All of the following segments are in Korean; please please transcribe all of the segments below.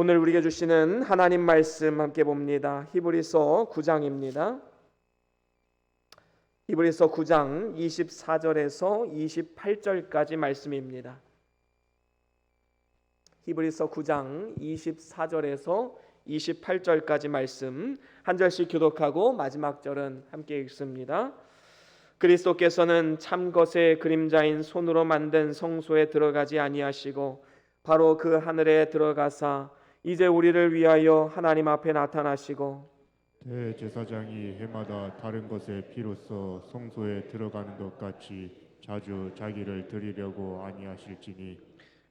오늘 우리에게 주시는 하나님 말씀 함께 봅니다. 히브리서 9장입니다. 히브리서 9장 24절에서 28절까지 말씀입니다. 히브리서 9장 24절에서 28절까지 말씀 한 절씩 교독하고 마지막 절은 함께 읽습니다. 그리스도께서는 참 것의 그림자인 손으로 만든 성소에 들어가지 아니하시고 바로 그 하늘에 들어가사 이제 우리를 위하여 하나님 앞에 나타나시고 대제사장이 해마다 다른 것의 피로써 성소에 들어가는 것 같이 자주 자기를 드리려고 아니하실지니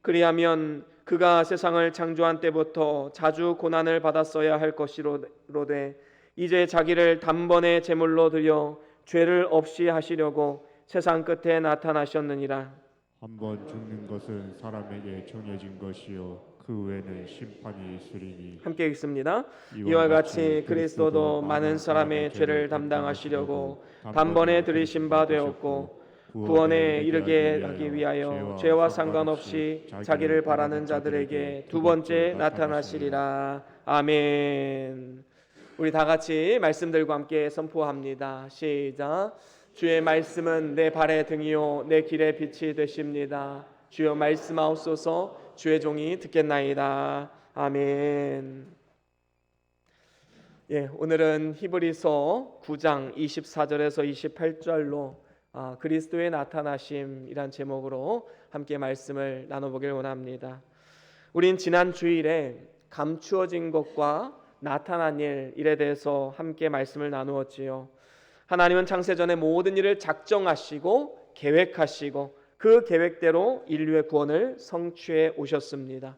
그리하면 그가 세상을 창조한 때부터 자주 고난을 받았어야 할 것이로되 이제 자기를 단번에 제물로 드려 죄를 없이 하시려고 세상 끝에 나타나셨느니라. 한 번 죽는 것은 사람에게 정해진 것이요 그 외에는 심판이 있으리니 함께 읽습니다. 이와 같이 그리스도도 많은 사람의 죄를 담당하시려고 단번에 들이신 바 되었고 구원에 이르게 하기 위하여 죄와 상관없이 자기를 바라는 자들에게 두 번째 나타나시리라. 아멘. 우리 다 같이 말씀들과 함께 선포합니다. 시작. 주의 말씀은 내 발의 등이요 내 길의 빛이 되십니다. 주여 말씀하옵소서 주의 종이 듣겠나이다. 아멘. 예, 오늘은 히브리서 9장 24절에서 28절로 아, 그리스도의 나타나심이란 제목으로 함께 말씀을 나눠보길 원합니다. 우린 지난 주일에 감추어진 것과 나타난 일 일에 대해서 함께 말씀을 나누었지요. 하나님은 창세 전에 모든 일을 작정하시고 계획하시고 그 계획대로 인류의 구원을 성취해 오셨습니다.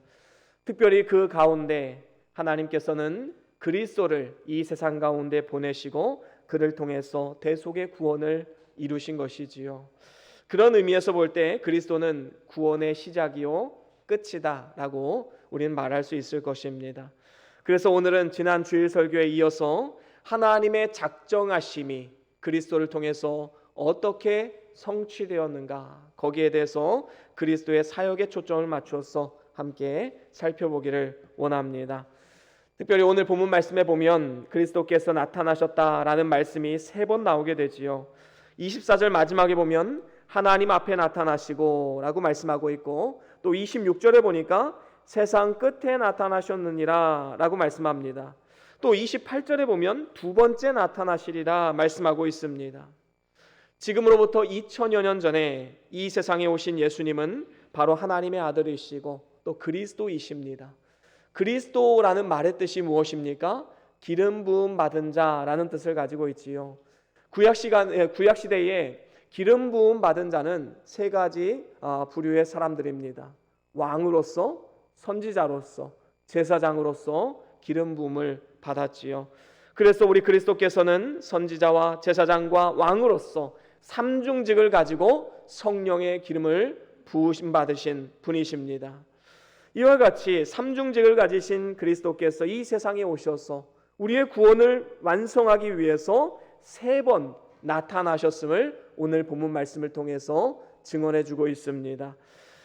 특별히 그 가운데 하나님께서는 그리스도를 이 세상 가운데 보내시고 그를 통해서 대속의 구원을 이루신 것이지요. 그런 의미에서 볼 때 그리스도는 구원의 시작이요 끝이다라고 우리는 말할 수 있을 것입니다. 그래서 오늘은 지난 주일 설교에 이어서 하나님의 작정하심이 그리스도를 통해서 어떻게 성취되었는가 거기에 대해서 그리스도의 사역에 초점을 맞추어서 함께 살펴보기를 원합니다. 특별히 오늘 본문 말씀에 보면 그리스도께서 나타나셨다라는 말씀이 세 번 나오게 되지요. 24절 마지막에 보면 하나님 앞에 나타나시고라고 말씀하고 있고 또 26절에 보니까 세상 끝에 나타나셨느니라라고 말씀합니다. 또 28절에 보면 두 번째 나타나시리라 말씀하고 있습니다. 지금으로부터 2000여 년 전에 이 세상에 오신 예수님은 바로 하나님의 아들이시고 또 그리스도이십니다. 그리스도라는 말의 뜻이 무엇입니까? 기름 부음 받은 자라는 뜻을 가지고 있지요. 구약 시간 예, 구약 시대에 기름 부음 받은 자는 세 가지 아, 부류의 사람들입니다. 왕으로서, 선지자로서, 제사장으로서 기름 부음을 받았지요. 그래서 우리 그리스도께서는 선지자와 제사장과 왕으로서 삼중직을 가지고 성령의 기름을 부으심 받으신 분이십니다. 이와 같이 삼중직을 가지신 그리스도께서 이 세상에 오셔서 우리의 구원을 완성하기 위해서 세 번 나타나셨음을 오늘 본문 말씀을 통해서 증언해 주고 있습니다.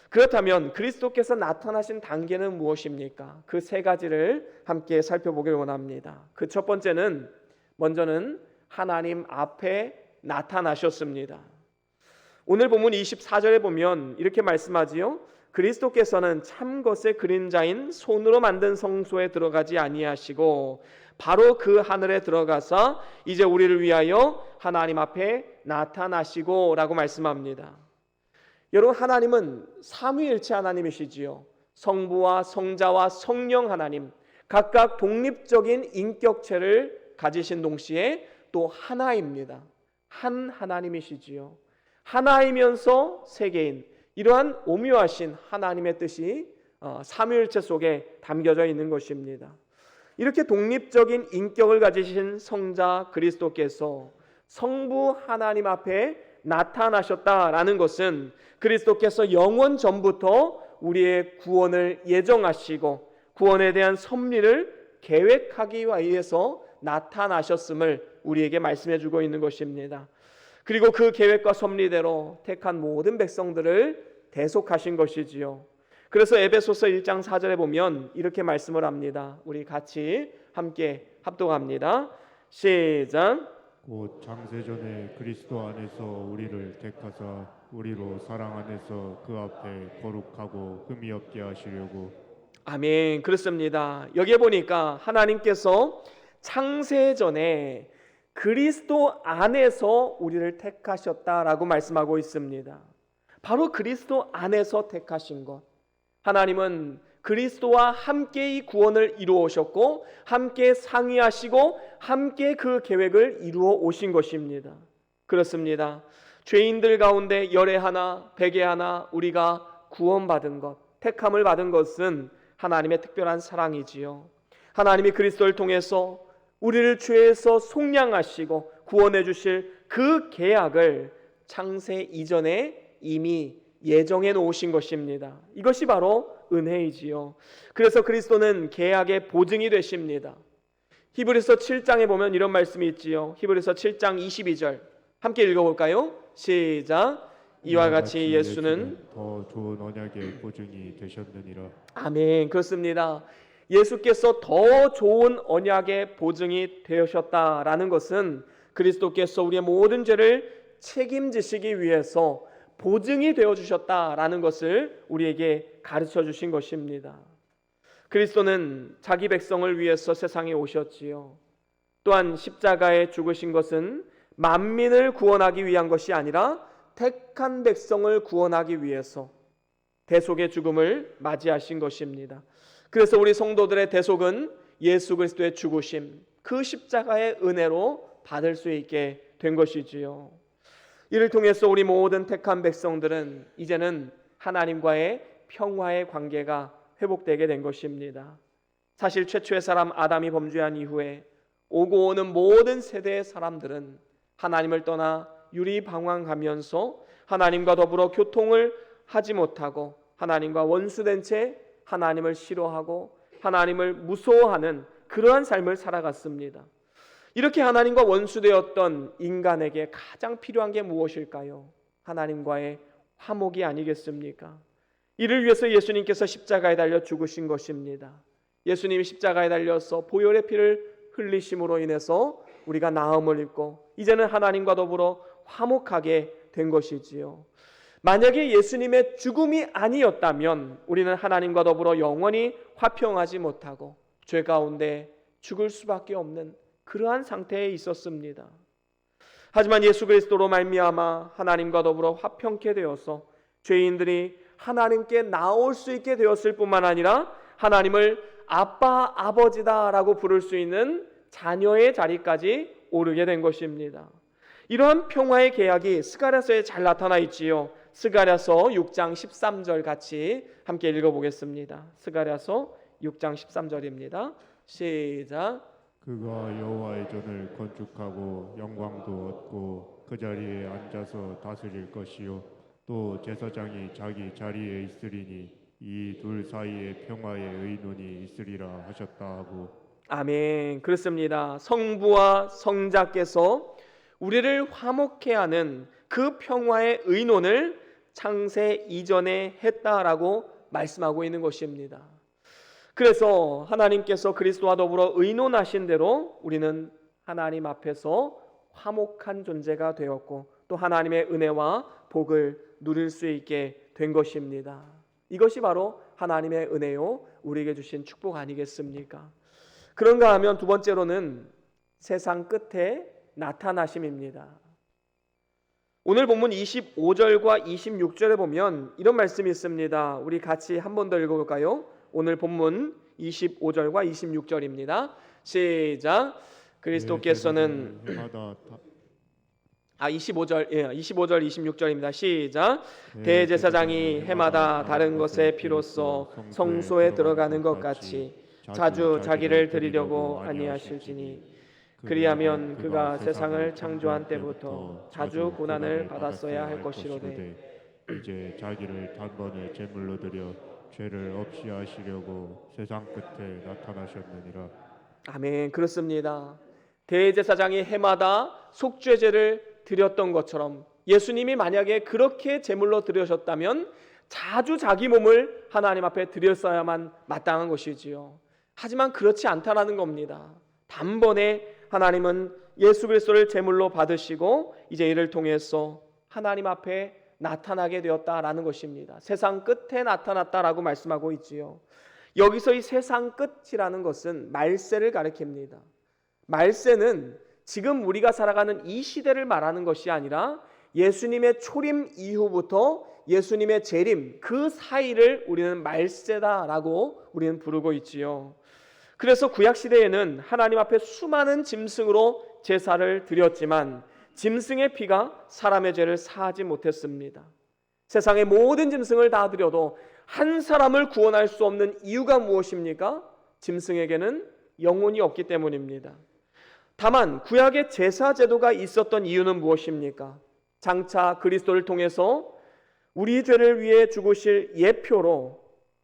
그렇다면 그리스도께서 나타나신 단계는 무엇입니까? 그 세 가지를 함께 살펴보길 원합니다. 그 첫 번째는 먼저는 하나님 앞에 나타나셨습니다. 오늘 본문 24절에 보면 이렇게 말씀하지요. 그리스도께서는 참 것의 그림자인 손으로 만든 성소에 들어가지 아니하시고 바로 그 하늘에 들어가서 이제 우리를 위하여 하나님 앞에 나타나시고라고 말씀합니다. 여러분 하나님은 삼위일체 하나님이시지요. 성부와 성자와 성령 하나님 각각 독립적인 인격체를 가지신 동시에 또 하나입니다. 한 하나님이시지요. 하나이면서 세계인 이러한 오묘하신 하나님의 뜻이 어, 삼위일체 속에 담겨져 있는 것입니다. 이렇게 독립적인 인격을 가지신 성자 그리스도께서 성부 하나님 앞에 나타나셨다라는 것은 그리스도께서 영원 전부터 우리의 구원을 예정하시고 구원에 대한 섭리를 계획하기 위해서 나타나셨음을 우리에게 말씀해 주고 있는 것입니다. 그리고 그 계획과 섭리대로 택한 모든 백성들을 대속하신 것이지요. 그래서 에베소서 1장 4절에 보면 이렇게 말씀을 합니다. 우리 같이 함께 합독합니다. 시작. 곧 장세전에 그리스도 안에서 우리를 택하사 우리로 사랑 안에서 그 앞에 거룩하고 흠이 없게 하시려고 아멘. 그렇습니다. 여기에 보니까 하나님께서 창세전에 그리스도 안에서 우리를 택하셨다라고 말씀하고 있습니다. 바로 그리스도 안에서 택하신 것. 하나님은 그리스도와 함께 이 구원을 이루어 오셨고 함께 상의하시고 함께 그 계획을 이루어 오신 것입니다. 그렇습니다. 죄인들 가운데 열에 하나, 백에 하나 우리가 구원받은 것, 택함을 받은 것은 하나님의 특별한 사랑이지요. 하나님이 그리스도를 통해서 우리를 죄에서 속량하시고 구원해 주실 그 계약을 창세 이전에 이미 예정해 놓으신 것입니다. 이것이 바로 은혜이지요. 그래서 그리스도는 계약의 보증이 되십니다. 히브리서 7장에 보면 이런 말씀이 있지요. 히브리서 7장 22절 함께 읽어볼까요? 시작. 이와 같이 예수는 더 좋은 언약의 보증이 되셨느니라 아멘. 그렇습니다. 예수께서 더 좋은 언약의 보증이 되셨다라는 것은 그리스도께서 우리의 모든 죄를 책임지시기 위해서 보증이 되어 주셨다라는 것을 우리에게 가르쳐 주신 것입니다. 그리스도는 자기 백성을 위해서 세상에 오셨지요. 또한 십자가에 죽으신 것은 만민을 구원하기 위한 것이 아니라 택한 백성을 구원하기 위해서 대속의 죽음을 맞이하신 것입니다. 그래서 우리 성도들의 대속은 예수 그리스도의 죽으심, 그 십자가의 은혜로 받을 수 있게 된 것이지요. 이를 통해서 우리 모든 택한 백성들은 이제는 하나님과의 평화의 관계가 회복되게 된 것입니다. 사실 최초의 사람 아담이 범죄한 이후에 오고 오는 모든 세대의 사람들은 하나님을 떠나 유리방황하면서 하나님과 더불어 교통을 하지 못하고 하나님과 원수된 채 하나님을 싫어하고 하나님을 무서워하는 그러한 삶을 살아갔습니다. 이렇게 하나님과 원수되었던 인간에게 가장 필요한 게 무엇일까요? 하나님과의 화목이 아니겠습니까? 이를 위해서 예수님께서 십자가에 달려 죽으신 것입니다. 예수님이 십자가에 달려서 보혈의 피를 흘리심으로 인해서 우리가 나음을 입고 이제는 하나님과 더불어 화목하게 된 것이지요. 만약에 예수님의 죽음이 아니었다면 우리는 하나님과 더불어 영원히 화평하지 못하고 죄 가운데 죽을 수밖에 없는 그러한 상태에 있었습니다. 하지만 예수 그리스도로 말미암아 하나님과 더불어 화평케 되어서 죄인들이 하나님께 나올 수 있게 되었을 뿐만 아니라 하나님을 아빠 아버지다라고 부를 수 있는 자녀의 자리까지 오르게 된 것입니다. 이러한 평화의 계약이 스가랴서에 잘 나타나 있지요. 스가랴서 6장 13절 같이 함께 읽어 보겠습니다. 스가랴서 6장 13절입니다. 시작. 그가 여호와의 전을 건축하고 영광도 얻고 그 자리에 앉아서 다스릴 것이요 또 제사장이 자기 자리에 있으리니 이 둘 사이에 평화의 의논이 있으리라 하셨다 하고 아멘. 그렇습니다. 성부와 성자께서 우리를 화목해 하는 그 평화의 의논을 창세 이전에 했다라고 말씀하고 있는 것입니다. 그래서 하나님께서 그리스도와 더불어 의논하신 대로 우리는 하나님 앞에서 화목한 존재가 되었고 또 하나님의 은혜와 복을 누릴 수 있게 된 것입니다. 이것이 바로 하나님의 은혜요 우리에게 주신 축복 아니겠습니까? 그런가 하면 두 번째로는 세상 끝에 나타나심입니다. 오늘 본문 25절과 26절에 보면 이런 말씀이 있습니다. 우리 같이 한 번 더 읽어볼까요? 오늘 본문 25절과 26절입니다. 시작. 그리스도께서는 네, 해마다 다- 아 25절 예 25절 26절입니다. 시작. 네, 대제사장이 해마다 다른 것의 피로써 성소에 들어가는 것 같이 자주 자기를 드리려고 아니하실지니 그리하면 그가 세상을 창조한 때부터 자주 고난을 받았어야 할 것이로되 이제 자기를 단번에 제물로 드려 죄를 없이 하시려고 세상 끝에 나타나셨느니라 아멘 그렇습니다. 대제사장이 해마다 속죄제를 드렸던 것처럼 예수님이 만약에 그렇게 제물로 드려셨다면 자주 자기 몸을 하나님 앞에 드렸어야만 마땅한 것이지요. 하지만 그렇지 않다라는 겁니다. 단번에 하나님은 예수 그리스도를 제물로 받으시고 이제 이를 통해서 하나님 앞에 나타나게 되었다라는 것입니다. 세상 끝에 나타났다라고 말씀하고 있지요. 여기서 이 세상 끝이라는 것은 말세를 가리킵니다. 말세는 지금 우리가 살아가는 이 시대를 말하는 것이 아니라 예수님의 초림 이후부터 예수님의 재림 그 사이를 우리는 말세다라고 우리는 부르고 있지요. 그래서 구약 시대에는 하나님 앞에 수많은 짐승으로 제사를 드렸지만 짐승의 피가 사람의 죄를 사하지 못했습니다. 세상의 모든 짐승을 다 드려도 한 사람을 구원할 수 없는 이유가 무엇입니까? 짐승에게는 영혼이 없기 때문입니다. 다만 구약의 제사 제도가 있었던 이유는 무엇입니까? 장차 그리스도를 통해서 우리 죄를 위해 죽으실 예표로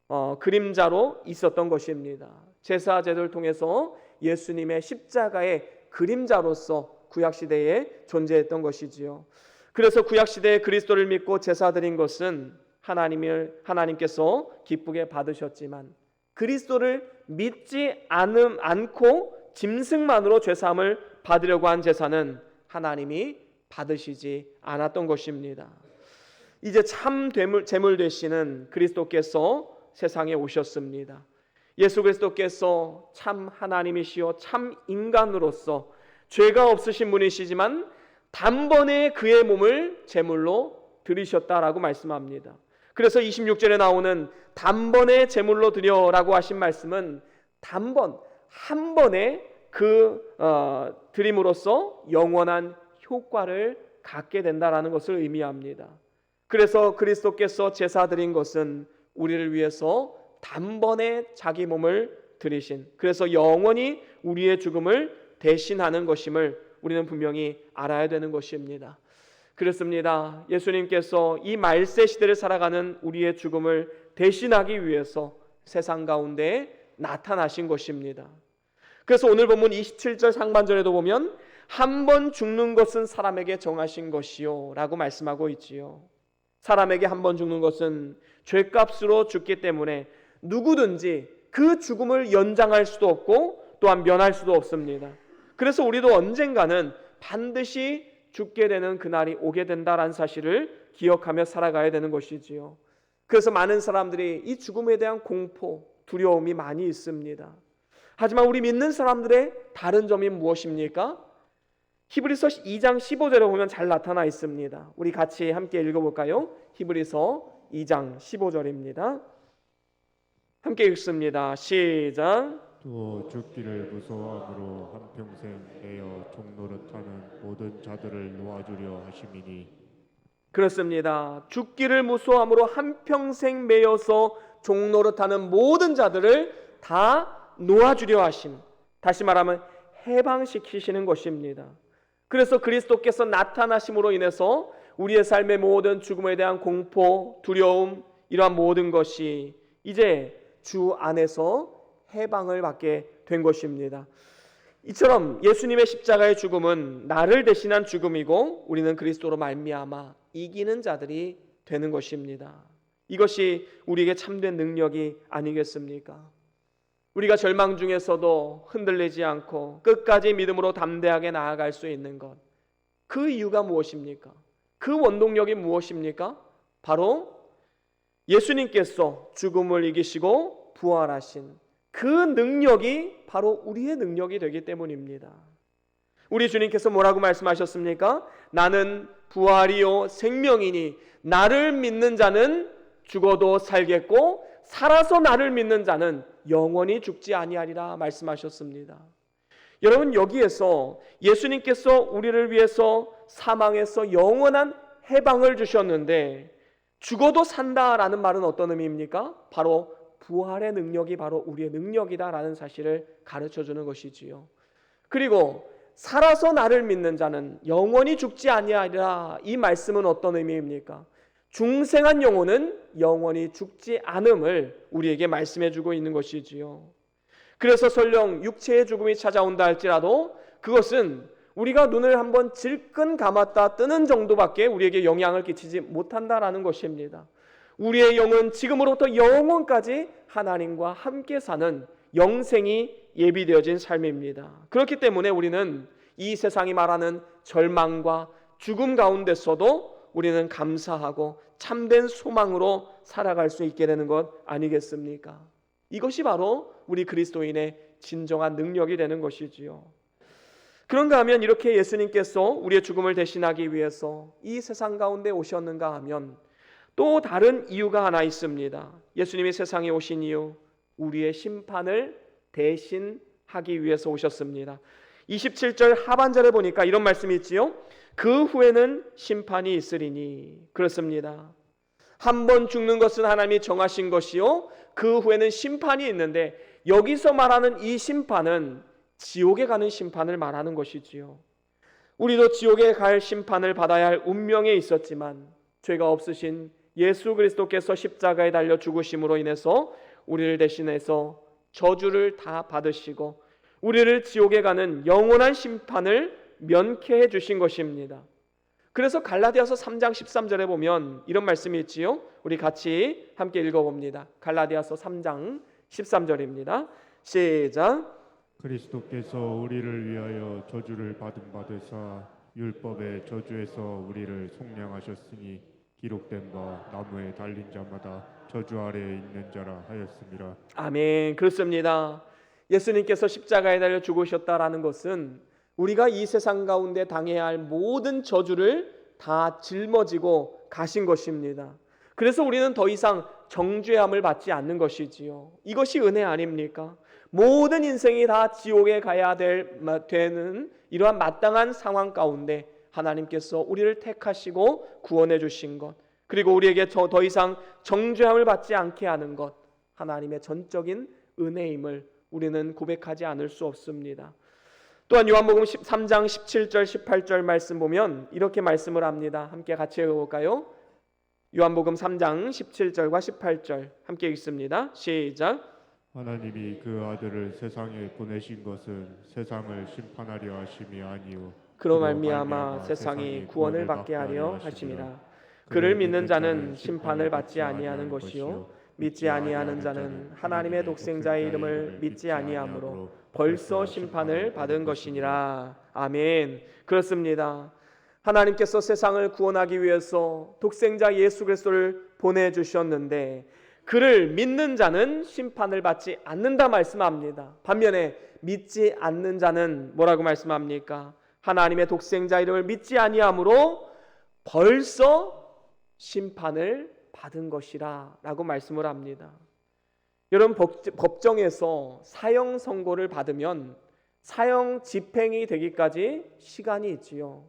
어, 그림자로 있었던 것입니다. 제사 제도를 통해서 예수님의 십자가의 그림자로서 구약 시대에 존재했던 것이지요. 그래서 구약 시대에 그리스도를 믿고 제사 드린 것은 하나님을 하나님께서 기쁘게 받으셨지만 그리스도를 믿지 않음 않고 짐승만으로 죄 사함을 받으려고 한 제사는 하나님이 받으시지 않았던 것입니다. 이제 참 제물 되시는 그리스도께서 세상에 오셨습니다. 예수 그리스도께서 참 하나님이시요 참 인간으로서 죄가 없으신 분이시지만 단번에 그의 몸을 제물로 드리셨다라고 말씀합니다. 그래서 26절에 나오는 단번에 제물로 드려라고 하신 말씀은 단번 한 번에 그 어, 드림으로써 영원한 효과를 갖게 된다라는 것을 의미합니다. 그래서 그리스도께서 제사 드린 것은 우리를 위해서 단번에 자기 몸을 드리신 그래서 영원히 우리의 죽음을 대신하는 것임을 우리는 분명히 알아야 되는 것입니다. 그렇습니다. 예수님께서 이 말세 시대를 살아가는 우리의 죽음을 대신하기 위해서 세상 가운데 나타나신 것입니다. 그래서 오늘 본문 27절 상반절에도 보면 한 번 죽는 것은 사람에게 정하신 것이요라고 말씀하고 있지요. 사람에게 한 번 죽는 것은 죄값으로 죽기 때문에 누구든지 그 죽음을 연장할 수도 없고 또한 면할 수도 없습니다. 그래서 우리도 언젠가는 반드시 죽게 되는 그날이 오게 된다라는 사실을 기억하며 살아가야 되는 것이지요. 그래서 많은 사람들이 이 죽음에 대한 공포, 두려움이 많이 있습니다. 하지만 우리 믿는 사람들의 다른 점이 무엇입니까? 히브리서 2장 15절에 보면 잘 나타나 있습니다. 우리 같이 함께 읽어볼까요? 히브리서 2장 15절입니다. 함께 읽습니다. 시작. 또 죽기를 무서워함으로 한평생 내어 종노릇하는 모든 자들을 놓아주려 하심이니 그렇습니다. 죽기를 무서함으로 한평생 매여서 종노릇하는 모든 자들을 다 놓아주려 하심. 다시 말하면 해방시키시는 것입니다. 그래서 그리스도께서 나타나심으로 인해서 우리의 삶의 모든 죽음에 대한 공포, 두려움, 이러한 모든 것이 이제 주 안에서 해방을 받게 된 것입니다. 이처럼 예수님의 십자가의 죽음은 나를 대신한 죽음이고 우리는 그리스도로 말미암아 이기는 자들이 되는 것입니다. 이것이 우리에게 참된 능력이 아니겠습니까? 우리가 절망 중에서도 흔들리지 않고 끝까지 믿음으로 담대하게 나아갈 수 있는 것. 그 이유가 무엇입니까? 그 원동력이 무엇입니까? 바로 예수님께서 죽음을 이기시고 부활하신 그 능력이 바로 우리의 능력이 되기 때문입니다. 우리 주님께서 뭐라고 말씀하셨습니까? 나는 부활이요 생명이니 나를 믿는 자는 죽어도 살겠고 살아서 나를 믿는 자는 영원히 죽지 아니하리라 말씀하셨습니다. 여러분 여기에서 예수님께서 우리를 위해서 사망에서 영원한 해방을 주셨는데 죽어도 산다라는 말은 어떤 의미입니까? 바로 부활의 능력이 바로 우리의 능력이다라는 사실을 가르쳐 주는 것이지요. 그리고 살아서 나를 믿는 자는 영원히 죽지 아니하리라 이 말씀은 어떤 의미입니까? 중생한 영혼은 영원히 죽지 않음을 우리에게 말씀해 주고 있는 것이지요. 그래서 설령 육체의 죽음이 찾아온다 할지라도 그것은 우리가 눈을 한번 질끈 감았다 뜨는 정도밖에 우리에게 영향을 끼치지 못한다라는 것입니다. 우리의 영은 지금으로부터 영원까지 하나님과 함께 사는 영생이 예비되어진 삶입니다. 그렇기 때문에 우리는 이 세상이 말하는 절망과 죽음 가운데서도 우리는 감사하고 참된 소망으로 살아갈 수 있게 되는 것 아니겠습니까? 이것이 바로 우리 그리스도인의 진정한 능력이 되는 것이지요. 그런가 하면 이렇게 예수님께서 우리의 죽음을 대신하기 위해서 이 세상 가운데 오셨는가 하면 또 다른 이유가 하나 있습니다. 예수님이 세상에 오신 이유, 우리의 심판을 대신하기 위해서 오셨습니다. 27절 하반절에 보니까 이런 말씀이 있지요. 그 후에는 심판이 있으리니 그렇습니다. 한 번 죽는 것은 하나님이 정하신 것이요. 그 후에는 심판이 있는데 여기서 말하는 이 심판은 지옥에 가는 심판을 말하는 것이지요. 우리도 지옥에 갈 심판을 받아야 할 운명에 있었지만 죄가 없으신 예수 그리스도께서 십자가에 달려 죽으심으로 인해서 우리를 대신해서 저주를 다 받으시고 우리를 지옥에 가는 영원한 심판을 면케해 주신 것입니다. 그래서 갈라디아서 3장 13절에 보면 이런 말씀이 있지요. 우리 같이 함께 읽어 봅니다. 갈라디아서 3장 13절입니다. 시작. 그리스도께서 우리를 위하여 저주를 받은 바 되사 율법의 저주에서 우리를 속량하셨으니 기록된 바 나무에 달린 자마다 저주 아래에 있는 자라 하였습니다. 아멘. 그렇습니다. 예수님께서 십자가에 달려 죽으셨다라는 것은 우리가 이 세상 가운데 당해야 할 모든 저주를 다 짊어지고 가신 것입니다. 그래서 우리는 더 이상 정죄함을 받지 않는 것이지요. 이것이 은혜 아닙니까? 모든 인생이 다 지옥에 가야 될 되는 이러한 마땅한 상황 가운데 하나님께서 우리를 택하시고 구원해 주신 것, 그리고 우리에게 더, 더 이상 정죄함을 받지 않게 하는 것, 하나님의 전적인 은혜임을 우리는 고백하지 않을 수 없습니다. 또한 요한복음 13장 17절 18절 말씀 보면 이렇게 말씀을 합니다. 함께 같이 읽어볼까요? 요한복음 3장 17절과 18절 함께 읽습니다. 시작. 하나님이 그 아들을 세상에 보내신 것은 세상을 심판하려 하심이 아니요 그로 말미암아 세상이 구원을 받게 하려 하심이라. 그를 믿는 자는 심판을 받지 아니하는 것이요 믿지 아니하는 자는 하나님의 독생자의 이름을 믿지 아니하므로 벌써 심판을 받은 것이니라. 아멘. 그렇습니다. 하나님께서 세상을 구원하기 위해서 독생자 예수 그리스도를 보내 주셨는데 그를 믿는 자는 심판을 받지 않는다 말씀합니다. 반면에 믿지 않는 자는 뭐라고 말씀합니까? 하나님의 독생자 이름을 믿지 아니하므로 벌써 심판을 받은 것이라라고 말씀을 합니다. 여러분 법- 법정에서 사형 선고를 받으면 사형 집행이 되기까지 시간이 있지요.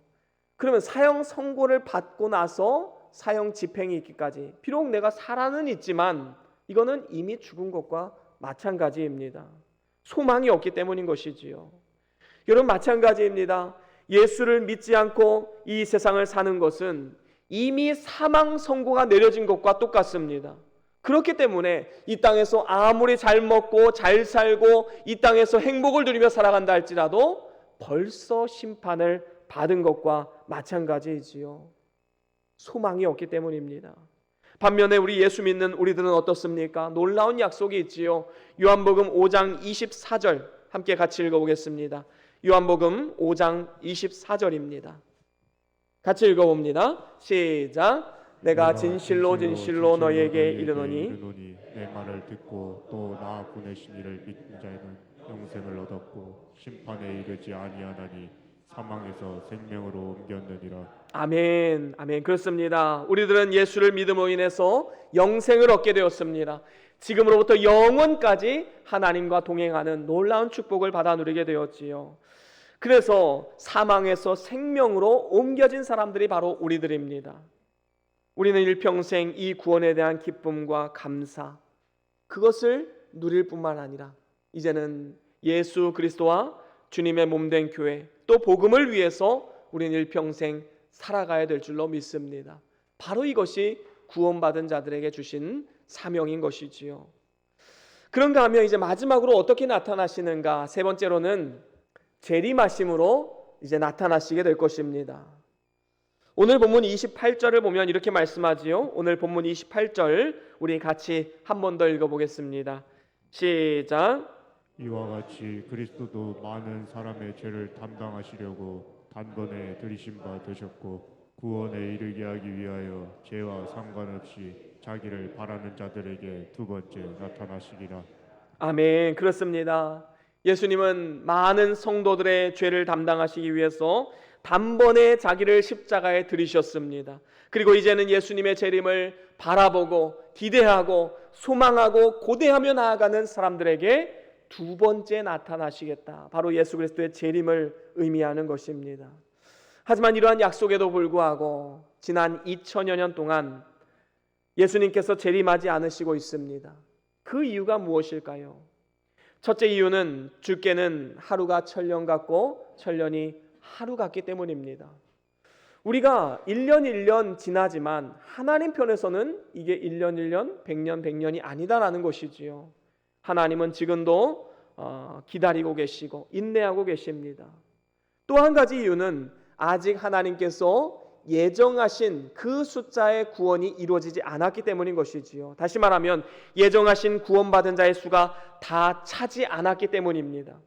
그러면 사형 선고를 받고 나서 사형 집행이 있기까지 비록 내가 살아는 있지만 이거는 이미 죽은 것과 마찬가지입니다. 소망이 없기 때문인 것이지요. 여러분 마찬가지입니다. 예수를 믿지 않고 이 세상을 사는 것은 이미 사망 선고가 내려진 것과 똑같습니다. 그렇기 때문에 이 땅에서 아무리 잘 먹고 잘 살고 이 땅에서 행복을 누리며 살아간다 할지라도 벌써 심판을 받은 것과 마찬가지이지요. 소망이 없기 때문입니다. 반면에 우리 예수 믿는 우리들은 어떻습니까? 놀라운 약속이 있지요. 요한복음 5장 24절 함께 같이 읽어보겠습니다. 요한복음 5장 24절입니다. 같이 읽어봅니다. 시작. 내가 진실로 진실로 너희에게 이르노니 내 말을 듣고 또 나 보내신 이를 믿는 자에는 영생을 얻었고 심판에 이르지 아니하나니 사망에서 생명으로 옮겼느니라 아멘, 아멘. 그렇습니다. 우리들은 예수를 믿음으로 인해서 영생을 얻게 되었습니다. 지금으로부터 영원까지 하나님과 동행하는 놀라운 축복을 받아 누리게 되었지요. 그래서 사망에서 생명으로 옮겨진 사람들이 바로 우리들입니다. 우리는 일평생 이 구원에 대한 기쁨과 감사, 그것을 누릴 뿐만 아니라 이제는 예수 그리스도와 주님의 몸된 교회 또 복음을 위해서 우리는 일평생 살아가야 될 줄로 믿습니다. 바로 이것이 구원받은 자들에게 주신 사명인 것이지요. 그런가 하면 이제 마지막으로 어떻게 나타나시는가? 세 번째로는 재림하심으로 이제 나타나시게 될 것입니다. 오늘 본문 28절을 보면 이렇게 말씀하지요. 오늘 본문 28절 우리 같이 한 번 더 읽어 보겠습니다. 시작. 이와 같이 그리스도도 많은 사람의 죄를 담당하시려고 단번에 들이신 바 되셨고 구원에 이르게 하기 위하여 죄와 상관없이 자기를 바라는 자들에게 두 번째 나타나시리라. 아멘. 그렇습니다. 예수님은 많은 성도들의 죄를 담당하시기 위해서 단번에 자기를 십자가에 들이셨습니다. 그리고 이제는 예수님의 재림을 바라보고 기대하고 소망하고 고대하며 나아가는 사람들에게 두 번째 나타나시겠다. 바로 예수 그리스도의 재림을 의미하는 것입니다. 하지만 이러한 약속에도 불구하고 지난 2000여 년 동안 예수님께서 재림하지 않으시고 있습니다. 그 이유가 무엇일까요? 첫째 이유는 주께는 하루가 천년 같고 천년이 하루 같기 때문입니다. 우리가 1년 1년 지나지만 하나님 편에서는 이게 1년 1년, 100년 100년이 아니다라는 것이지요. 하나님은 지금도 어, 기다리고 계시고 인내하고 계십니다. 또 한 가지 이유는 아직 하나님께서 예정하신 그 숫자의 구원이 이루어지지 않았기 때문인 것이지요. 다시 말하면 예정하신 구원받은 자의 수가 다 차지 않았기 때문입니다.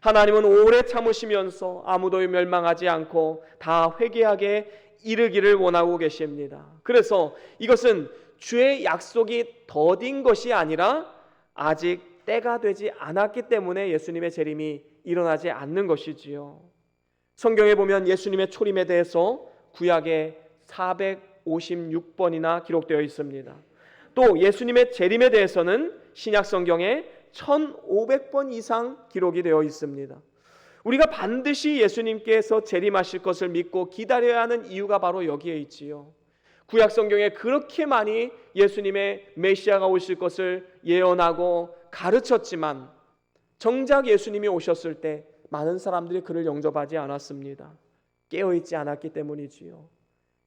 하나님은 오래 참으시면서 아무도 멸망하지 않고 다 회개하게 이르기를 원하고 계십니다. 그래서 이것은 주의 약속이 더딘 것이 아니라 아직 때가 되지 않았기 때문에 예수님의 재림이 일어나지 않는 것이지요. 성경에 보면 예수님의 초림에 대해서 구약에 456번이나 기록되어 있습니다. 또 예수님의 재림에 대해서는 신약 성경에 1500번 이상 기록이 되어 있습니다. 우리가 반드시 예수님께서 재림하실 것을 믿고 기다려야 하는 이유가 바로 여기에 있지요. 구약 성경에 그렇게 많이 예수님의 메시아가 오실 것을 예언하고 가르쳤지만 정작 예수님이 오셨을 때 많은 사람들이 그를 영접하지 않았습니다. 깨어 있지 않았기 때문이지요.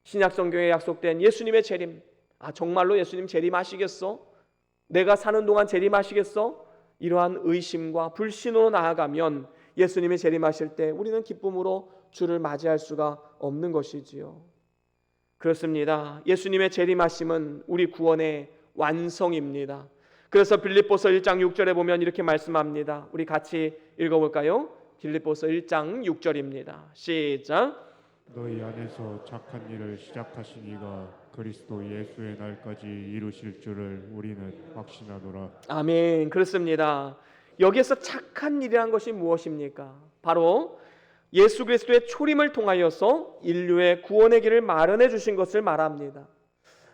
신약 성경에 약속된 예수님의 재림. 아 정말로 예수님 재림하시겠어? 내가 사는 동안 재림하시겠어? 이러한 의심과 불신으로 나아가면 예수님이 재림하실 때 우리는 기쁨으로 주를 맞이할 수가 없는 것이지요. 그렇습니다. 예수님의 재림하심은 우리 구원의 완성입니다. 그래서 빌립보서 1장 6절에 보면 이렇게 말씀합니다. 우리 같이 읽어 볼까요? 빌립보서 1장 6절입니다. 시작. 너희 안에서 착한 일을 시작하신 이가 그리스도 예수의 날까지 이루실 줄을 우리는 확신하노라. 아멘. 그렇습니다. 여기에서 착한 일이란 것이 무엇입니까? 바로 예수 그리스도의 초림을 통하여서 인류의 구원의 길을 마련해 주신 것을 말합니다.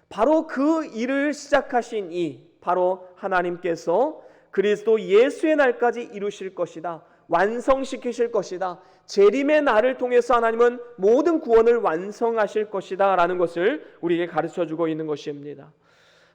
바로 그 일을 시작하신 이 바로 하나님께서 그리스도 예수의 날까지 이루실 것이다. 완성시키실 것이다. 재림의 날을 통해서 하나님은 모든 구원을 완성하실 것이다 라는 것을 우리에게 가르쳐 주고 있는 것입니다.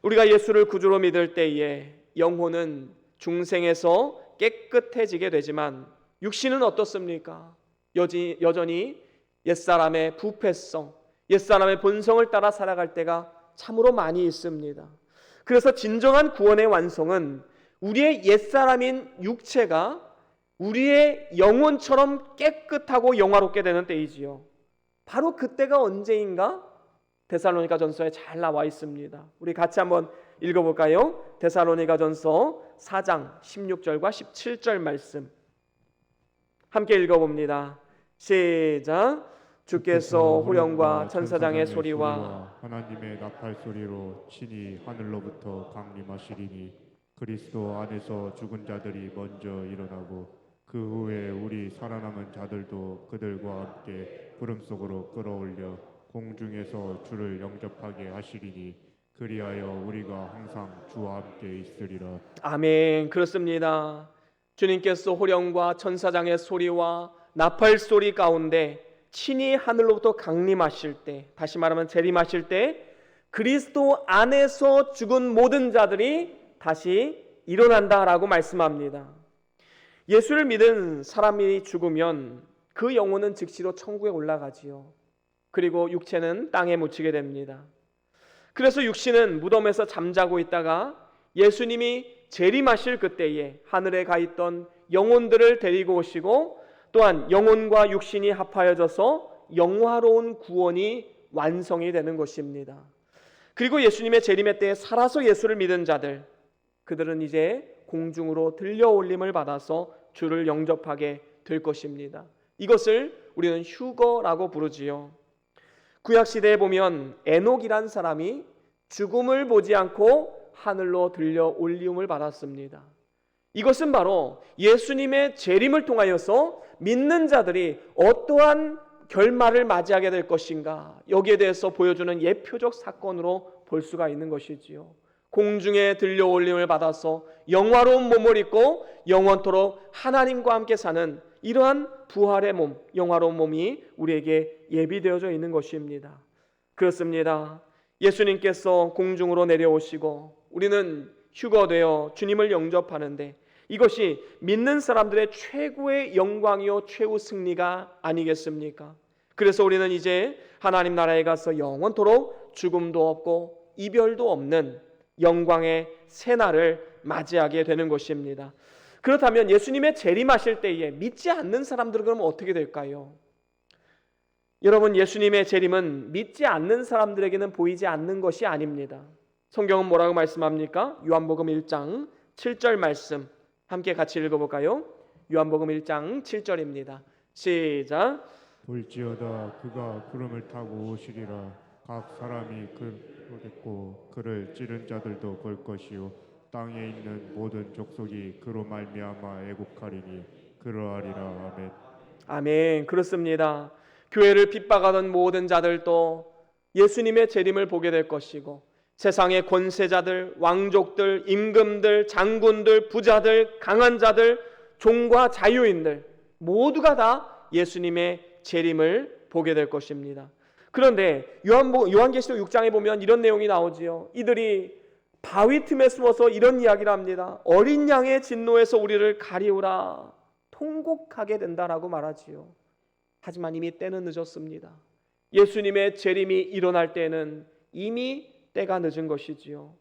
우리가 예수를 구주로 믿을 때에 영혼은 중생에서 깨끗해지게 되지만 육신은 어떻습니까? 여지, 여전히 옛사람의 부패성, 옛사람의 본성을 따라 살아갈 때가 참으로 많이 있습니다. 그래서 진정한 구원의 완성은 우리의 옛사람인 육체가 우리의 영혼처럼 깨끗하고 영화롭게 되는 때이지요. 바로 그때가 언제인가? 데살로니가 전서에 잘 나와 있습니다. 우리 같이 한번 읽어볼까요? 데살로니가 전서 4장 16절과 17절 말씀. 함께 읽어봅니다. 시작. 주께서 호령과 천사장의 소리와 하나님의 나팔 소리로 친히 하늘로부터 강림하시리니 그리스도 안에서 죽은 자들이 먼저 일어나고 그 후에 우리 살아남은 자들도 그들과 함께 구름 속으로 끌어올려 공중에서 주를 영접하게 하시리니 그리하여 우리가 항상 주와 함께 있으리라. 아멘. 그렇습니다. 주님께서 호령과 천사장의 소리와 나팔 소리 가운데 친히 하늘로부터 강림하실 때, 다시 말하면 재림하실 때 그리스도 안에서 죽은 모든 자들이 다시 일어난다라고 말씀합니다. 예수를 믿은 사람이 죽으면 그 영혼은 즉시로 천국에 올라가지요. 그리고 육체는 땅에 묻히게 됩니다. 그래서 육신은 무덤에서 잠자고 있다가 예수님이 재림하실 그때에 하늘에 가 있던 영혼들을 데리고 오시고 또한 영혼과 육신이 합하여져서 영화로운 구원이 완성이 되는 것입니다. 그리고 예수님의 재림의 때에 살아서 예수를 믿은 자들 그들은 이제 공중으로 들려 올림을 받아서 주를 영접하게 될 것입니다. 이것을 우리는 휴거라고 부르지요. 구약 시대에 보면 에녹이란 사람이 죽음을 보지 않고 하늘로 들려 올리움을 받았습니다. 이것은 바로 예수님의 재림을 통하여서 믿는 자들이 어떠한 결말을 맞이하게 될 것인가 여기에 대해서 보여주는 예표적 사건으로 볼 수가 있는 것이지요. 공중에 들려 올림을 받아서 영화로운 몸을 입고 영원토록 하나님과 함께 사는 이러한 부활의 몸, 영화로운 몸이 우리에게 예비되어져 있는 것입니다. 그렇습니다. 예수님께서 공중으로 내려오시고 우리는 휴거되어 주님을 영접하는데 이것이 믿는 사람들의 최고의 영광이요 최후 승리가 아니겠습니까? 그래서 우리는 이제 하나님 나라에 가서 영원토록 죽음도 없고 이별도 없는 영광의 새날을 맞이하게 되는 것입니다. 그렇다면 예수님의 재림하실 때에 믿지 않는 사람들은 그럼 어떻게 될까요? 여러분 예수님의 재림은 믿지 않는 사람들에게는 보이지 않는 것이 아닙니다. 성경은 뭐라고 말씀합니까? 요한복음 1장 7절 말씀 함께 같이 읽어볼까요? 요한복음 1장 7절입니다. 시작. 볼지어다 그가 구름을 타고 오시리라 각 사람이 그를 보겠고 그를 찌른 자들도 볼 것이요 땅에 있는 모든 족속이 그로 말미암아 애국하리니 그러하리라 아멘 아멘. 그렇습니다. 교회를 핍박하던 모든 자들도 예수님의 재림을 보게 될 것이고 세상의 권세자들, 왕족들, 임금들, 장군들, 부자들, 강한 자들, 종과 자유인들 모두가 다 예수님의 재림을 보게 될 것입니다. 그런데 요한복 요한 계시록 6장에 보면 이런 내용이 나오지요. 이들이 바위 틈에 숨어서 이런 이야기를 합니다. 어린 양의 진노에서 우리를 가리우라 통곡하게 된다라고 말하지요. 하지만 이미 때는 늦었습니다. 예수님의 재림이 일어날 때는 이미 때가 늦은 것이지요.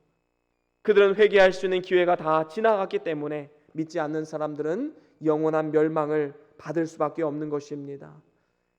그들은 회개할 수 있는 기회가 다 지나갔기 때문에 믿지 않는 사람들은 영원한 멸망을 받을 수밖에 없는 것입니다.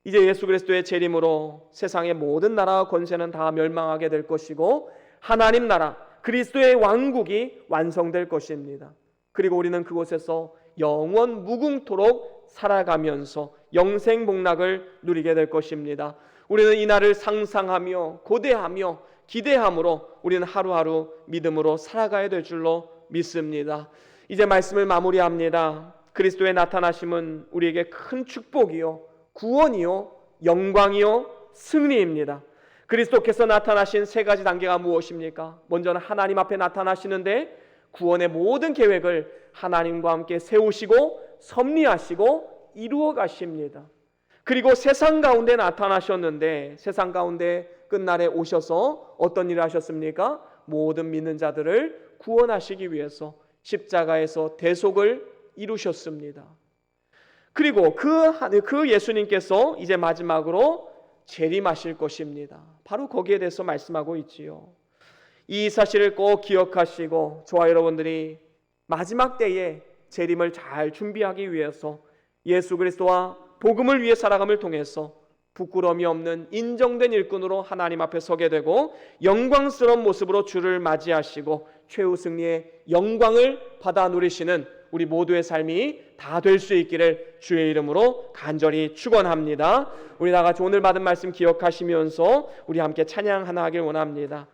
이제 예수 그리스도의 재림으로 세상의 모든 나라와 권세는 다 멸망하게 될 것이고 하나님 나라 그리스도의 왕국이 완성될 것입니다. 그리고 우리는 그곳에서 영원 무궁토록 살아가면서 영생 복락을 누리게 될 것입니다. 우리는 이 날을 상상하며 고대하며 기대함으로 우리는 하루하루 믿음으로 살아가야 될 줄로 믿습니다. 이제 말씀을 마무리합니다. 그리스도의 나타나심은 우리에게 큰 축복이요, 구원이요, 영광이요, 승리입니다. 그리스도께서 나타나신 세 가지 단계가 무엇입니까? 먼저는 하나님 앞에 나타나시는데 구원의 모든 계획을 하나님과 함께 세우시고 섭리하시고 이루어 가십니다. 그리고 세상 가운데 나타나셨는데 세상 가운데 끝날에 오셔서 어떤 일을 하셨습니까? 모든 믿는 자들을 구원하시기 위해서 십자가에서 대속을 이루셨습니다. 그리고 그, 그 예수님께서 이제 마지막으로 재림하실 것입니다. 바로 거기에 대해서 말씀하고 있지요. 이 사실을 꼭 기억하시고 저와 여러분들이 마지막 때에 재림을 잘 준비하기 위해서 예수 그리스도와 복음을 위해 살아감을 통해서 부끄러움이 없는 인정된 일꾼으로 하나님 앞에 서게 되고 영광스러운 모습으로 주를 맞이하시고 최후 승리의 영광을 받아 누리시는 우리 모두의 삶이 다 될 수 있기를 주의 이름으로 간절히 축원합니다. 우리 다 같이 오늘 받은 말씀 기억하시면서 우리 함께 찬양 하나 하길 원합니다.